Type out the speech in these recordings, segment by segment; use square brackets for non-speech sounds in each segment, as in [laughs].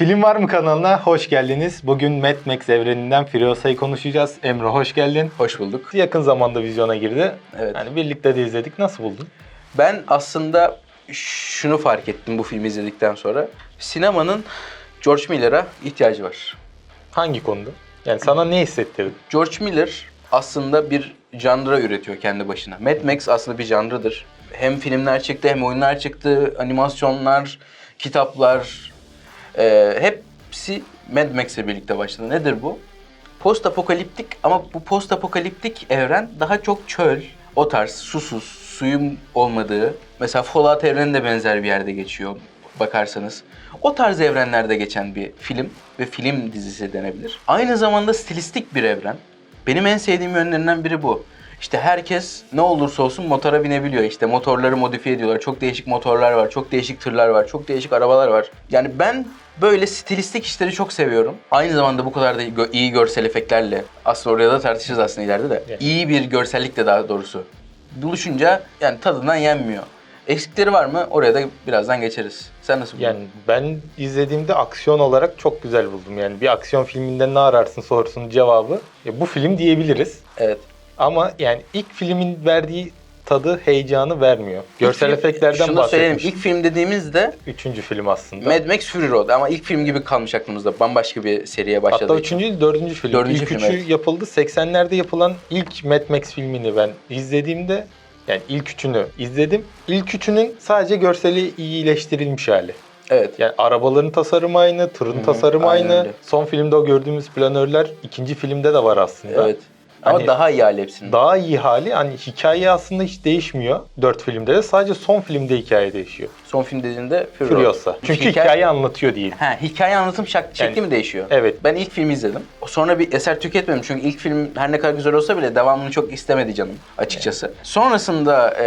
Film Var mı kanalına hoş geldiniz. Bugün Mad Max evreninden Furiosa'yı konuşacağız. Emre hoş geldin. Hoş bulduk. Yakın zamanda vizyona girdi. Evet. Yani birlikte de izledik. Nasıl buldun? Ben aslında şunu fark ettim bu filmi izledikten sonra. Sinemanın George Miller'a ihtiyacı var. Hangi konuda? Yani sana ne hissettirdi? George Miller aslında bir janra üretiyor kendi başına. Mad Max aslında bir janrıdır. Hem filmler çıktı hem oyunlar çıktı, animasyonlar, kitaplar. E, hepsi Mad Max'le birlikte başladı. Nedir bu? Post apokaliptik ama bu post apokaliptik evren daha çok çöl, o tarz susuz, suyun olmadığı. Mesela Fallout evreni de benzer bir yerde geçiyor bakarsanız. O tarz evrenlerde geçen bir film ve film dizisi denebilir. Aynı zamanda stilistik bir evren. Benim en sevdiğim yönlerinden biri bu. İşte herkes ne olursa olsun motora binebiliyor. İşte motorları modifiye ediyorlar. Çok değişik motorlar var, çok değişik tırlar var, çok değişik arabalar var. Yani ben böyle stilistik işleri çok seviyorum. Aynı zamanda bu kadar da iyi görsel efektlerle, aslında oraya da tartışırız aslında ileride de. Evet. İyi bir görsellikle daha doğrusu. Buluşunca yani tadından yenmiyor. Eksikleri var mı? Oraya da birazdan geçeriz. Sen nasıl buldun? Yani ben izlediğimde aksiyon olarak çok güzel buldum. Yani bir aksiyon filminde ne ararsın sorusunun cevabı e, bu film diyebiliriz. Evet. Ama yani ilk filmin verdiği tadı, heyecanı vermiyor. Görsel İlk efektlerden Şunu da söyleyelim. bahsetmiş. İlk film dediğimizde Üçüncü film aslında. Mad Max Fury Road ama ilk film gibi kalmış aklımızda. Bambaşka bir seriye başladı. Hatta üçüncü değil, dördüncü film. Dördüncü ilk film, üçü evet. yapıldı. 80'lerde yapılan ilk Mad Max filmini ben izlediğimde yani ilk üçünü izledim. İlk üçünün sadece görseli iyileştirilmiş hali. Evet. Yani arabaların tasarımı aynı, tırın Hı hı, tasarımı aynı. öyle. Son filmde o gördüğümüz planörler ikinci filmde de var aslında. Evet. Ama Hani- daha iyi hali hepsinin. Daha iyi hali hani hikaye aslında hiç değişmiyor. Dört filmde de sadece son filmde hikaye değişiyor. Son film dediğinde Fury Road. Furiosa. Çünkü hikaye, anlatıyor değil. Ha, hikaye anlatım şak- şekli Yani- mi değişiyor? Evet. Ben ilk filmi izledim. Sonra bir eser tüketmedim çünkü ilk film her ne kadar güzel olsa bile devamını çok istemedi canım açıkçası. Sonrasında e,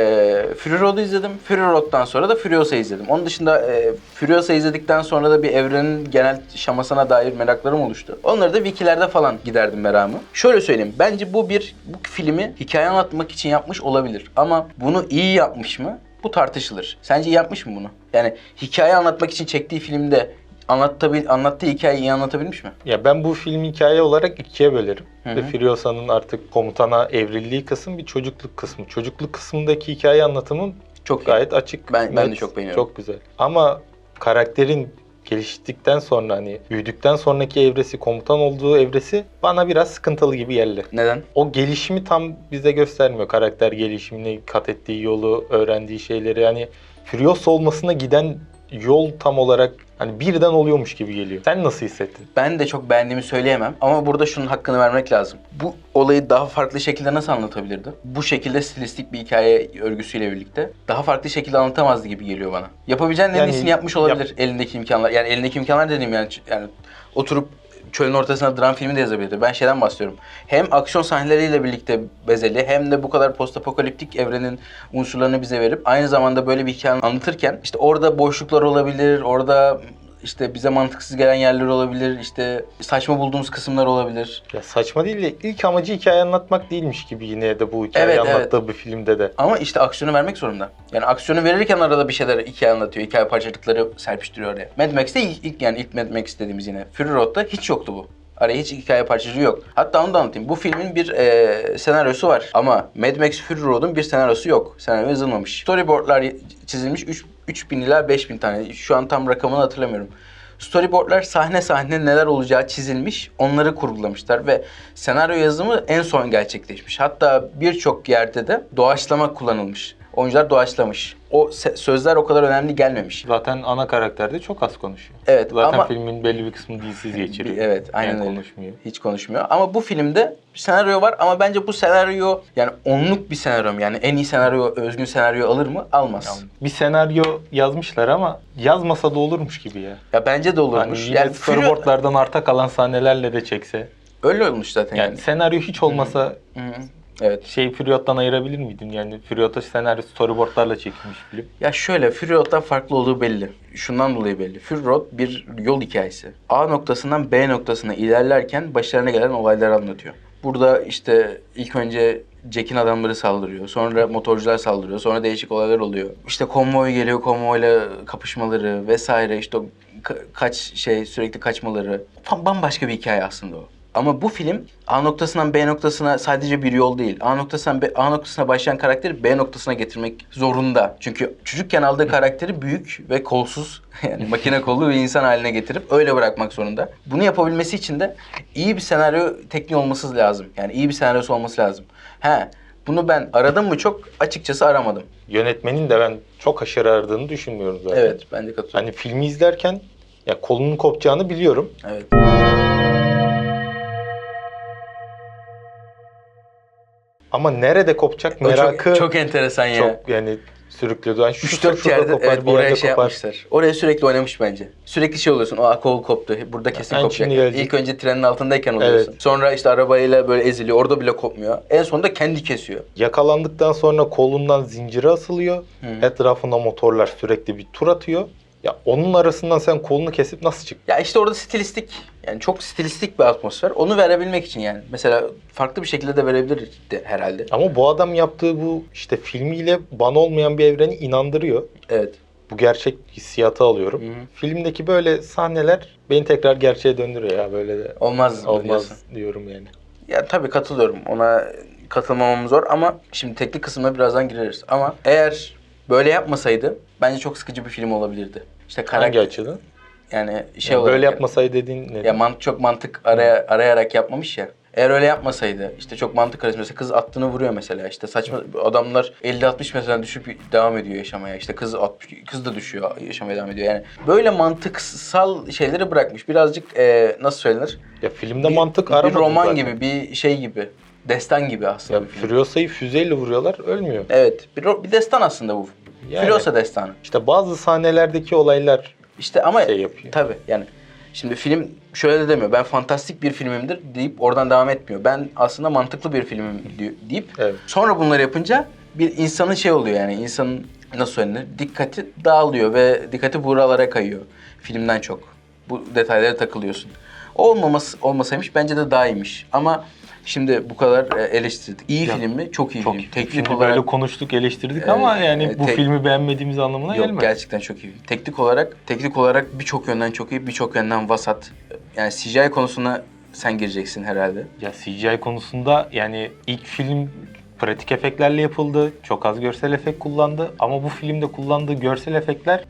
Fury Road'u izledim. Fury Road'dan sonra da Furiosa izledim. Onun dışında e, Furiosa izledikten sonra da bir evrenin genel şamasına dair meraklarım oluştu. Onları da wikilerde falan giderdim meramı. Şöyle söyleyeyim. Bence bu bir bu filmi hikaye anlatmak için yapmış olabilir. Ama bunu iyi yapmış mı? Bu tartışılır. Sence iyi yapmış mı bunu? Yani hikaye anlatmak için çektiği filmde anlatabil, anlattığı hikayeyi iyi anlatabilmiş mi? Ya ben bu film hikaye olarak ikiye bölerim. Hı hı. Ve Furiosa'nın artık komutana evrildiği kısım bir çocukluk kısmı. Çocukluk kısmındaki hikaye anlatımı Çok iyi. gayet açık. Ben- ben de çok beğeniyorum. Çok güzel. Ama karakterin geliştikten sonra hani büyüdükten sonraki evresi, komutan olduğu evresi bana biraz sıkıntılı gibi geldi. Neden? O gelişimi tam bize göstermiyor. Karakter gelişimini, kat ettiği yolu, öğrendiği şeyleri. Yani Furiosa olmasına giden yol tam olarak hani birden oluyormuş gibi geliyor. Sen nasıl hissettin? Ben de çok beğendiğimi söyleyemem ama burada şunun hakkını vermek lazım. Bu olayı daha farklı şekilde nasıl anlatabilirdi? Bu şekilde stilistik bir hikaye örgüsüyle birlikte daha farklı şekilde anlatamazdı gibi geliyor bana. Yapabileceğinin en Yani iyisini yapmış olabilir elindeki imkanlar. Yani elindeki imkanlar dediğim yani yani oturup çölün ortasına dram filmi de yazabilirdi. Ben şeyden bahsediyorum. Hem aksiyon sahneleriyle birlikte bezeli hem de bu kadar postapokaliptik evrenin unsurlarını bize verip aynı zamanda böyle bir hikaye anlatırken işte orada boşluklar olabilir, orada işte bize mantıksız gelen yerler olabilir, işte saçma bulduğumuz kısımlar olabilir. Ya saçma değil de ilk amacı hikaye anlatmak değilmiş gibi yine de bu hikayeyi Evet, evet. anlattığı bir filmde de. Ama işte aksiyonu vermek zorunda. Yani aksiyonu verirken arada bir şeyler hikaye anlatıyor. Hikaye parçacıkları serpiştiriyor oraya. Mad Max'te ilk, ilk yani ilk Mad Max dediğimiz yine. Fury Road'da hiç yoktu bu. Araya hiç hikaye parçacığı yok. Hatta onu da anlatayım. Bu filmin bir e, senaryosu var. Ama Mad Max Fury Road'un bir senaryosu yok. Senaryo yazılmamış. Storyboardlar çizilmiş 3, 3000 ila 5000 tane. Şu an tam rakamını hatırlamıyorum. Storyboardlar sahne sahne neler olacağı çizilmiş, onları kurgulamışlar ve senaryo yazımı en son gerçekleşmiş. Hatta birçok yerde de doğaçlama kullanılmış. Oyuncular doğaçlamış. O sözler o kadar önemli gelmemiş. Zaten ana karakterde çok az konuşuyor. Evet Zaten ama filmin belli bir kısmını dilsiz geçiriyor. evet aynen Yani öyle. konuşmuyor. Hiç konuşmuyor. Ama bu filmde bir senaryo var ama bence bu senaryo yani onluk bir senaryo? Yani en iyi senaryo, özgün senaryo alır mı? Almaz. Yani bir senaryo yazmışlar ama yazmasa da olurmuş gibi ya. Ya bence de Hani olurmuş. yine yani storyboardlardan arta kalan sahnelerle de çekse. öyle olmuş zaten Yani yani. senaryo hiç olmasa Hı hı. Evet. şey Furiot'tan ayırabilir miydin? Yani Furiot'a senaryo storyboardlarla çekilmiş film. Ya şöyle Fury Road'dan farklı olduğu belli. Şundan dolayı belli. Fury Road bir yol hikayesi. A noktasından B noktasına ilerlerken başlarına gelen olayları anlatıyor. Burada işte ilk önce Jack'in adamları saldırıyor. Sonra motorcular saldırıyor. Sonra değişik olaylar oluyor. İşte konvoy geliyor, konvoyla kapışmaları vesaire. İşte kaç şey sürekli kaçmaları. Tam bambaşka bir hikaye aslında o. Ama bu film A noktasından B noktasına sadece bir yol değil. A noktasından B, A noktasına başlayan karakteri B noktasına getirmek zorunda. Çünkü çocukken aldığı karakteri büyük ve kolsuz [laughs] yani makine kollu bir insan haline getirip öyle bırakmak zorunda. Bunu yapabilmesi için de iyi bir senaryo tekniği olması lazım. Yani iyi bir senaryosu olması lazım. He, bunu ben aradım mı çok açıkçası aramadım. Yönetmenin de ben çok aşırı aradığını düşünmüyorum zaten. Evet, ben de katılıyorum. Hani filmi izlerken ya kolunun kopacağını biliyorum. Evet. Ama nerede kopacak O merakı çok, çok enteresan ya. çok yani sürüklüyordu. Yani şu 3-4 şurada yerde kopar, evet, oraya şey kopar. yapmışlar. Oraya sürekli oynamış bence. Sürekli şey oluyorsun. O kol koptu. Burada kesin En kopacak. gelecek. İlk önce trenin altındayken oluyorsun. Evet. Sonra işte arabayla böyle eziliyor. Orada bile kopmuyor. En sonunda kendi kesiyor. Yakalandıktan sonra kolundan zincire asılıyor. Hı. Etrafında motorlar sürekli bir tur atıyor. Ya onun arasından sen kolunu kesip nasıl çık? Ya işte orada stilistik yani çok stilistik bir atmosfer. Onu verebilmek için yani. Mesela farklı bir şekilde de verebilirdi herhalde. Ama bu adam yaptığı bu işte filmiyle bana olmayan bir evreni inandırıyor. Evet. Bu gerçek hissiyatı alıyorum. Hı hı. Filmdeki böyle sahneler beni tekrar gerçeğe döndürüyor ya böyle de Olmaz mı olmaz diyorsun? diyorum yani. Ya tabii katılıyorum. Ona katılmamam zor ama şimdi teknik kısmına birazdan gireriz. Ama eğer böyle yapmasaydı bence çok sıkıcı bir film olabilirdi. İşte Hangi karakter açıdan? yani şey Yani böyle yapmasaydı dediğin ne? Ya mant çok mantık araya, arayarak yapmamış ya. Eğer öyle yapmasaydı işte çok mantık mesela kız attığını vuruyor mesela işte saçma adamlar 50-60 metreden düşüp devam ediyor yaşamaya işte kız 60, kız da düşüyor yaşamaya devam ediyor yani böyle mantıksal şeyleri bırakmış birazcık e, nasıl söylenir ya filmde bir, mantık bir aramadım roman zaten. gibi bir şey gibi destan gibi aslında Ya bir film. Furiosa'yı füzeyle vuruyorlar ölmüyor. Evet bir, bir destan aslında bu. Yani. Furiosa destanı. İşte bazı sahnelerdeki olaylar İşte ama Şey yapıyor. tabii yani şimdi film şöyle de demiyor. Ben fantastik bir filmimdir deyip oradan devam etmiyor. Ben aslında mantıklı bir filmim deyip evet. sonra bunları yapınca bir insanın şey oluyor yani insanın nasıl söylenir? Dikkati dağılıyor ve dikkati buralara kayıyor filmden çok. Bu detaylara takılıyorsun. Olmaması olmasaymış bence de daha iyiymiş. Ama şimdi bu kadar e, eleştirdik. İyi Ya, film mi? Çok iyi Çok film. Teknik Şimdi olarak böyle konuştuk, eleştirdik Evet, ama yani evet, bu filmi beğenmediğimiz anlamına Yok gelmez. gerçekten çok iyi. Teknik olarak teknik olarak birçok yönden çok iyi, birçok yönden vasat. Yani CGI konusuna sen gireceksin herhalde. Ya CGI konusunda yani ilk film pratik efektlerle yapıldı. Çok az görsel efekt kullandı ama bu filmde kullandığı görsel efektler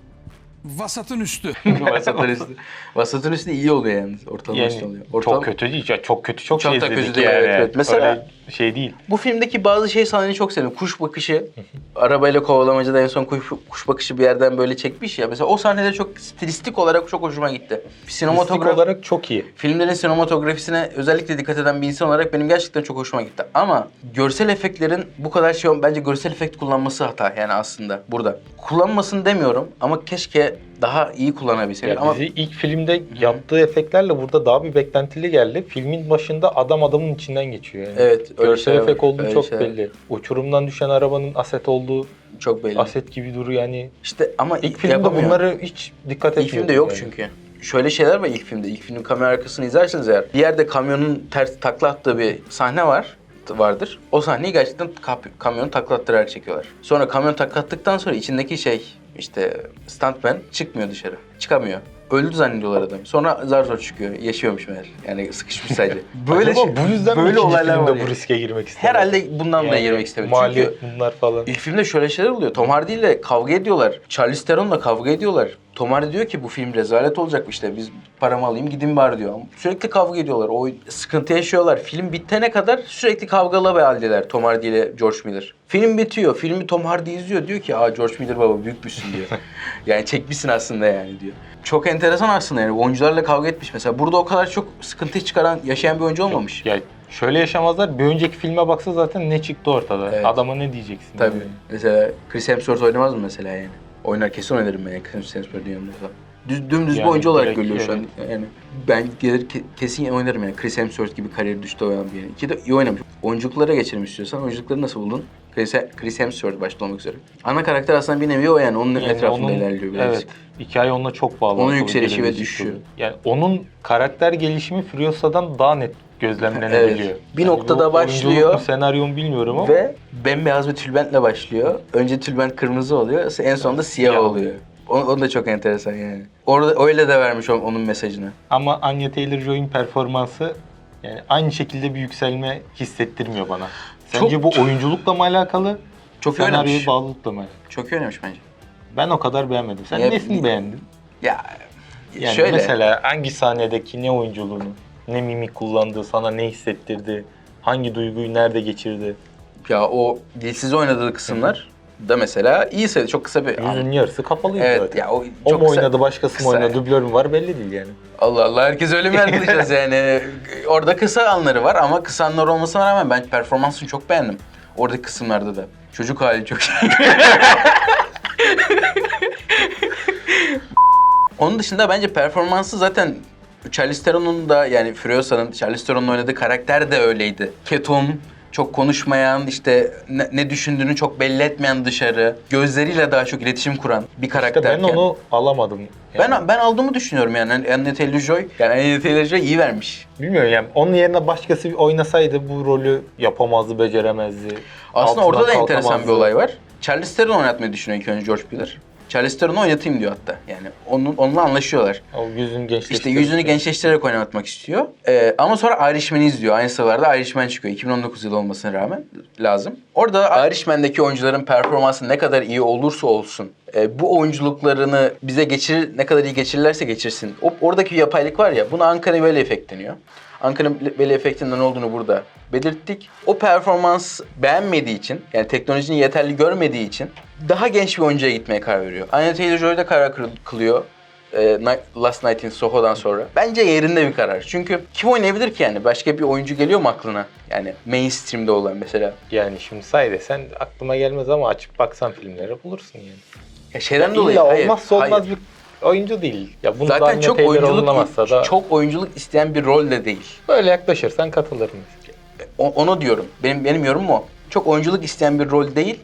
Vasatın üstü. [laughs] Vasatın üstü. Vasatın üstü iyi oluyor yalnız. Ortalama üstü yani oluyor. Ortalama- çok kötü değil. Ya çok kötü çok, Çok şey da izledik kötü değil, yani. evet, evet. Mesela- Öyle şey değil. Bu filmdeki bazı şey sahneyi çok sevdim. Kuş bakışı, arabayla kovalamacada en son kuş, kuş bakışı bir yerden böyle çekmiş ya. Mesela o sahneler çok stilistik olarak çok hoşuma gitti. Sinematograf olarak çok iyi. Filmlerin sinematografisine özellikle dikkat eden bir insan olarak benim gerçekten çok hoşuma gitti. Ama görsel efektlerin bu kadar şey bence görsel efekt kullanması hata yani aslında burada. Kullanmasın demiyorum ama keşke daha iyi kullanabilseydi. Ya ama bizi ilk filmde yaptığı efektlerle burada daha bir beklentili geldi. Filmin başında adam adamın içinden geçiyor yani. Evet, öyle Görsel var, efekt olduğu öyle çok şeyler. belli. Uçurumdan düşen arabanın aset olduğu, çok belli. aset gibi duruyor yani. İşte ama İlk filmde yapamıyor. bunları hiç dikkat İlk etmiyordum. filmde yok yani. çünkü. Şöyle şeyler var ilk filmde. İlk filmin kamera arkasını izlerseniz eğer bir yerde kamyonun ters takla attığı bir sahne var vardır. O sahneyi gerçekten kamyonu takla attırarak çekiyorlar. Sonra kamyon takla attıktan sonra içindeki şey işte stuntman çıkmıyor dışarı. Çıkamıyor. Öldü zannediyorlar adamı. Sonra zar zor çıkıyor. Yaşıyormuş meğer. Yani sıkışmış sadece. [laughs] Böyle şey- bu yüzden böyle mi olaylar filmde var. bu yani. riske girmek istemedi? Herhalde bundan da girmek istemedi. Çünkü Maliyet bunlar falan. İlk filmde şöyle şeyler oluyor. Tom Hardy ile kavga ediyorlar. Charlize Theron'la kavga ediyorlar. Tom Hardy diyor ki bu film rezalet olacak işte biz paramı alayım gidin bari diyor. Sürekli kavga ediyorlar. O sıkıntı yaşıyorlar. Film bitene kadar sürekli kavgalı bir haldeler Tom Hardy ile George Miller. Film bitiyor. Filmi Tom Hardy izliyor. Diyor ki aa George Miller baba büyükmüşsün diyor. [laughs] yani çekmişsin aslında yani diyor. Çok enteresan aslında yani. Oyuncularla kavga etmiş mesela. Burada o kadar çok sıkıntı çıkaran, yaşayan bir oyuncu olmamış. Ya şöyle yaşamazlar. Bir önceki filme baksa zaten ne çıktı ortada. Evet. Adama ne diyeceksin? Tabii. yani? Mesela Chris Hemsworth oynamaz mı mesela yani? Oynar kesin oynarım ben Chris Hemsworth'un yanında falan. Düz, dümdüz bir Yani oyuncu olarak görülüyor şu an. Yani ben gelir ke- kesin oynarım yani. Chris Hemsworth gibi kariyeri düştü oynayan bir yani. İki de iyi oynamış. Oyunculuklara geçelim istiyorsan. Oyunculukları nasıl buldun? Chris, Chris Hemsworth başta olmak üzere. Ana karakter aslında bir nevi o yani. Onun Yani etrafında onun- ilerliyor birazcık. Evet. Hikaye onunla çok bağlı. Onun yükselişi ve düşüşü. Yani onun karakter gelişimi Furiosa'dan daha net gözlemlenebiliyor. Evet. Bir Yani noktada başlıyor. oyunculuk mu, senaryo mu bilmiyorum ama. Ve bembeyaz bir tülbentle başlıyor. Önce tülbent kırmızı oluyor. En sonunda siyah Siyah oluyor. O, o da çok enteresan yani. Orada öyle de vermiş onun mesajını. Ama Anya Taylor-Joy'un performansı yani aynı şekilde bir yükselme hissettirmiyor bana. Sence Çok- bu oyunculukla mı alakalı? Çok iyi oynamış. bağlılıkla mı? Çok iyi oynamış bence. Ben o kadar beğenmedim. Sen Ya- nesini beğendin? Ya Yani şöyle. mesela hangi sahnedeki ne oyunculuğunu, ne mimik kullandığı, sana ne hissettirdi, hangi duyguyu nerede geçirdi? Ya o dilsiz oynadığı kısımlar da mesela iyi sayılır. Çok kısa bir... Yüzün yarısı kapalıydı Evet zaten. ya o o çok mu kısa... oynadı, başkası kısa. mı oynadı, dublör mü var belli değil yani. Allah Allah herkes öyle mi yargılayacağız [laughs] yani? Orada kısa anları var ama kısa anlar olmasına rağmen ben performansını çok beğendim. Oradaki kısımlarda da. Çocuk hali çok iyi. [laughs] Onun dışında bence performansı zaten Charlize Theron'un da yani Furiosa'nın Charlize Theron'un oynadığı karakter de öyleydi. Ketum, çok konuşmayan, işte ne, ne düşündüğünü çok belli etmeyen dışarı, gözleriyle daha çok iletişim kuran bir İşte karakter. ben onu alamadım. Yani. ben ben aldığımı düşünüyorum yani. Anya Taylor-Joy, yani Anya Taylor-Joy iyi vermiş. Bilmiyorum yani onun yerine başkası bir oynasaydı bu rolü yapamazdı, beceremezdi. Aslında orada da enteresan bir olay var. Charlize Theron oynatmayı düşünüyor ilk önce George Miller. Charlize Theron'u oynatayım diyor hatta. Yani onun, onunla anlaşıyorlar. O yüzünü gençleştirdi. İşte yüzünü gençleştirerek oynatmak istiyor. Ee, ama sonra Irishman'i izliyor. Aynı sıralarda Irishman çıkıyor. 2019 yılı olmasına rağmen lazım. Orada Irishman'deki oyuncuların performansı ne kadar iyi olursa olsun e, bu oyunculuklarını bize geçirir, ne kadar iyi geçirirlerse geçirsin. O, oradaki yapaylık var ya, buna Uncanny Valley Effect deniyor. Uncanny Valley Effect'in ne olduğunu burada belirttik. O performans beğenmediği için, yani teknolojinin yeterli görmediği için daha genç bir oyuncuya gitmeye karar veriyor. Anya Taylor-Joy da karar kıl- kılıyor e, Last Night in Soho'dan sonra. Bence yerinde bir karar. Çünkü kim oynayabilir ki yani? Başka bir oyuncu geliyor mu aklına? Yani mainstream'de olan mesela. Yani şimdi say desen aklıma gelmez ama açıp baksan filmlere bulursun yani. Ya şeyden Ya dolayı. İlla hayır, olmazsa olmaz hayır. bir oyuncu değil. Ya bunu Zaten çok oyunculuk da çok oyunculuk isteyen bir rol de değil. böyle yaklaşırsan katılırım. O, onu diyorum. Benim benim yorumum o. Çok oyunculuk isteyen bir rol değil.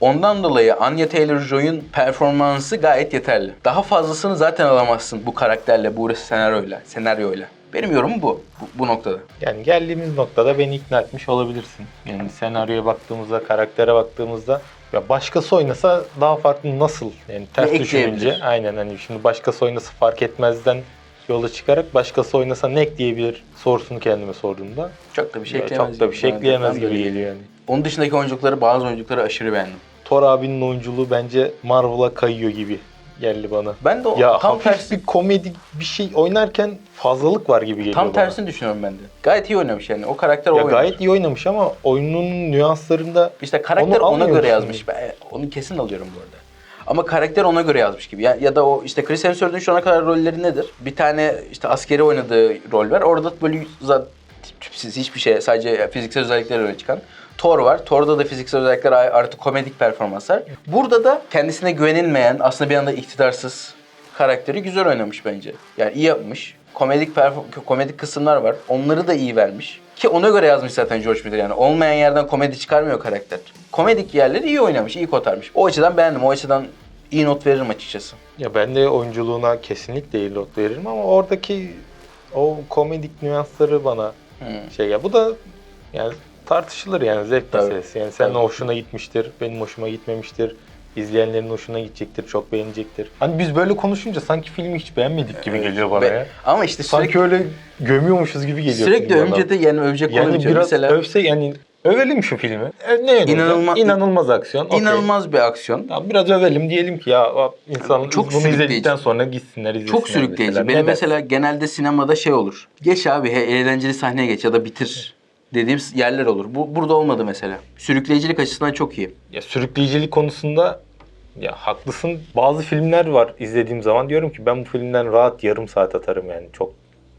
Ondan dolayı Anya Taylor-Joy'un performansı gayet yeterli. Daha fazlasını zaten alamazsın bu karakterle, bu senaryoyla, senaryoyla. Benim yorumum bu, bu, bu noktada. Yani geldiğimiz noktada beni ikna etmiş olabilirsin. Yani senaryoya baktığımızda, karaktere baktığımızda ya başkası oynasa daha farklı nasıl? Yani ters düşününce aynen hani şimdi başkası oynasa fark etmezden yola çıkarak başkası oynasa ne ekleyebilir sorusunu kendime sorduğumda Çok da bir şey ekleyemez. çok da bir şey ekleyemez de gibi geliyor yani. Onun dışındaki oyunculukları, bazı oyunculukları aşırı beğendim. Thor abinin oyunculuğu bence Marvel'a kayıyor gibi geldi bana. Ben de o, Ya tam tersi, bir komedi bir şey oynarken fazlalık var gibi geliyor tam bana. tersini düşünüyorum ben de. Gayet iyi oynamış yani. O karakter o Ya oynar. gayet iyi oynamış ama oyunun nüanslarında İşte karakter ona göre yazmış. Ben onu kesin alıyorum bu arada. Ama karakter ona göre yazmış gibi. Ya, ya da o işte Chris Hemsworth'un şu ana kadar rolleri nedir? Bir tane işte askeri oynadığı rol var. Orada böyle tipsiz hiçbir şey sadece fiziksel özellikler öne çıkan. Thor var. Thor'da da fiziksel özellikler artı komedik performanslar. Burada da kendisine güvenilmeyen, aslında bir anda iktidarsız karakteri güzel oynamış bence. Yani iyi yapmış. Komedik perfor- komedik kısımlar var. Onları da iyi vermiş. Ki ona göre yazmış zaten George Miller yani. Olmayan yerden komedi çıkarmıyor karakter. Komedik yerleri iyi oynamış, iyi kotarmış. O açıdan beğendim. O açıdan iyi not veririm açıkçası. Ya ben de oyunculuğuna kesinlikle iyi not veririm ama oradaki o komedik nüansları bana Hmm. şey ya bu da yani tartışılır yani zevk Tabii. meselesi. Yani senin Tabii. hoşuna gitmiştir, benim hoşuma gitmemiştir. İzleyenlerin hoşuna gidecektir, çok beğenecektir. Hani biz böyle konuşunca sanki filmi hiç beğenmedik gibi geliyor bana Ve- ya. Ama işte sürekli, Sanki öyle gömüyormuşuz gibi geliyor. sürekli film bana. önce de yani övecek yani bitiyor. biraz Mesela övse yani övelim şu filmi. E, ne övelim? İnanılma- İnanılmaz aksiyon. okey. inanılmaz bir aksiyon. Tamam, biraz övelim diyelim ki ya insan Çok bunu sürükleyici. izledikten sonra gitsinler izlesinler. Çok sürükleyici. deseler. Benim Neden? mesela genelde sinemada şey olur. Geç abi he, eğlenceli sahneye geç ya da bitir dediğim yerler olur. Bu burada olmadı mesela. Sürükleyicilik açısından çok iyi. Ya sürükleyicilik konusunda ya haklısın. Bazı filmler var izlediğim zaman diyorum ki ben bu filmden rahat yarım saat atarım yani çok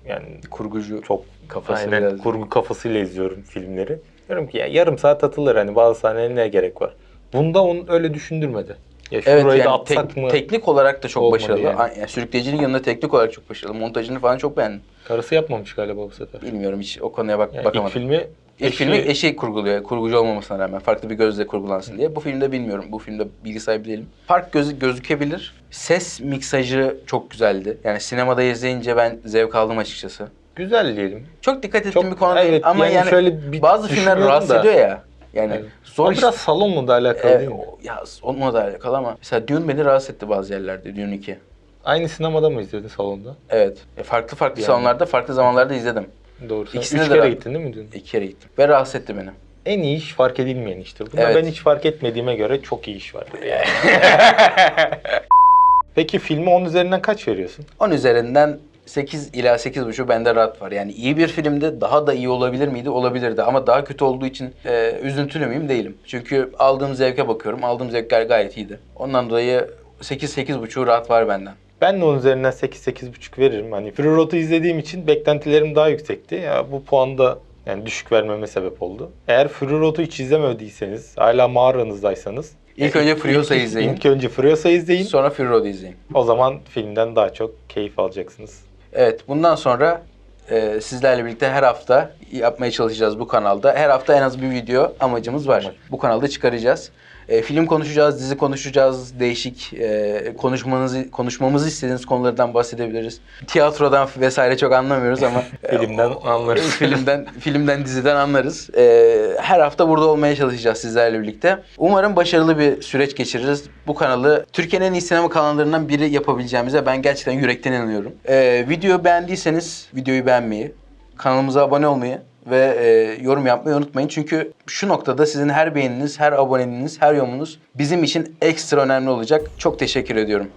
yani Kurgucu çok kafası aynen biraz. kurgu kafasıyla izliyorum filmleri. Diyorum ki ya yarım saat atılır hani bazı sahnelere ne gerek var. Bunda onu öyle düşündürmedi. Ya Evet şurayı da yani atsak tek- mı? teknik olarak da çok Olmadı başarılı. yani. Yani. sürükleyicinin yanında teknik olarak çok başarılı. Montajını falan çok beğendim. Karısı yapmamış galiba bu sefer. Bilmiyorum hiç o konuya bak Yani ilk bakamadım. filmi İlk filmi eşi kurguluyor. Kurgucu olmamasına rağmen. Farklı bir gözle kurgulansın diye. Bu filmde bilmiyorum. Bu filmde bilgi sahibi değilim. Fark gözü, gözükebilir. Ses miksajı çok güzeldi. Yani sinemada izleyince ben zevk aldım açıkçası. güzel diyelim. Çok dikkat ettiğim Çok bir konu değil evet, ama yani yani, şöyle bir bazı filmler düşünüyorum rahatsız da- ediyor ya. Yani Evet. zor O iş. biraz salonla da alakalı Ee, değil mi? ya onunla da alakalı ama mesela Dune beni rahatsız etti bazı yerlerde Dune 2. Aynı sinemada mı izledin salonda? Evet. E, farklı farklı Yani. salonlarda farklı zamanlarda izledim. Doğru. Sen İkisine üç de kere ra- gittin değil mi dün? İki kere gittim. Ve rahatsız etti beni. En iyi iş fark edilmeyen iştir. Bunda Evet. ben hiç fark etmediğime göre çok iyi iş var. [laughs] Peki filme 10 üzerinden kaç veriyorsun? 10 üzerinden 8 ila 8.5 bende rahat var. Yani iyi bir filmde daha da iyi olabilir miydi? Olabilirdi. Ama daha kötü olduğu için e, üzüntülü müyüm? Değilim. Çünkü aldığım zevke bakıyorum. Aldığım zevkler gayet iyiydi. Ondan dolayı 8-8.5 rahat var benden. Ben de 10 üzerinden 8-8,5 veririm. Hani Road'u izlediğim için beklentilerim daha yüksekti. Ya bu puanda yani düşük vermeme sebep oldu. Eğer Road'u hiç izlemediyseniz, hala mağaranızdaysanız İlk önce Furiosa'yı ilk- izleyin. İlk önce Furiosa izleyin. Sonra Fury Road'u izleyin. O zaman filmden daha çok keyif alacaksınız. Evet, bundan sonra e, sizlerle birlikte her hafta yapmaya çalışacağız bu kanalda. Her hafta en az bir video amacımız var. Bu kanalda çıkaracağız. E, film konuşacağız, dizi konuşacağız, değişik e, konuşmanızı konuşmamızı istediğiniz konulardan bahsedebiliriz. Tiyatrodan vesaire çok anlamıyoruz ama [laughs] e, Filmden anlarız. filmden, [laughs] filmden, diziden anlarız. E, her hafta burada olmaya çalışacağız sizlerle birlikte. Umarım başarılı bir süreç geçiririz. Bu kanalı Türkiye'nin en iyi sinema kanallarından biri yapabileceğimize ben gerçekten yürekten inanıyorum. E, videoyu beğendiyseniz videoyu beğenmeyi, kanalımıza abone olmayı ve e, yorum yapmayı unutmayın. Çünkü şu noktada sizin her beğeniniz, her aboneliğiniz, her yorumunuz bizim için ekstra önemli olacak. Çok teşekkür ediyorum.